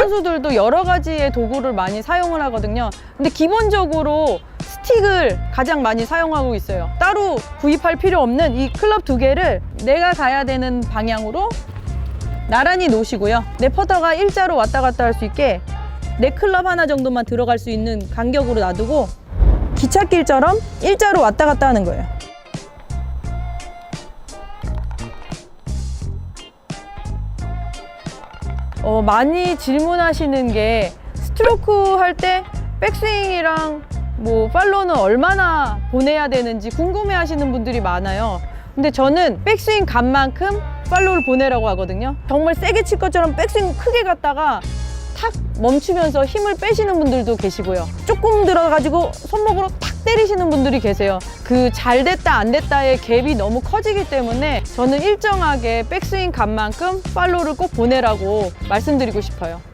선수들도 여러 가지의 도구를 많이 사용을 하거든요. 근데 기본적으로 스틱을 가장 많이 사용하고 있어요. 따로 구입할 필요 없는 이 클럽 두 개를 내가 가야 되는 방향으로 나란히 놓으시고요. 내 퍼터가 일자로 왔다 갔다 할 수 있게 내 클럽 하나 정도만 들어갈 수 있는 간격으로 놔두고 기찻길처럼 일자로 왔다 갔다 하는 거예요. 어, 많이 질문하시는 게 스트로크 할 때 백스윙이랑 뭐 팔로는 얼마나 보내야 되는지 궁금해 하시는 분들이 많아요. 근데 저는 백스윙 간 만큼 팔로우를 보내라고 하거든요. 정말 세게 칠 것처럼 백스윙 크게 갔다가 탁 멈추면서 힘을 빼시는 분들도 계시고요. 조금 들어가지고 손목으로 탁 때리시는 분들이 계세요. 그 잘 됐다 안 됐다의 갭이 너무 커지기 때문에 저는 일정하게 백스윙 간 만큼 팔로우를 꼭 보내라고 말씀드리고 싶어요.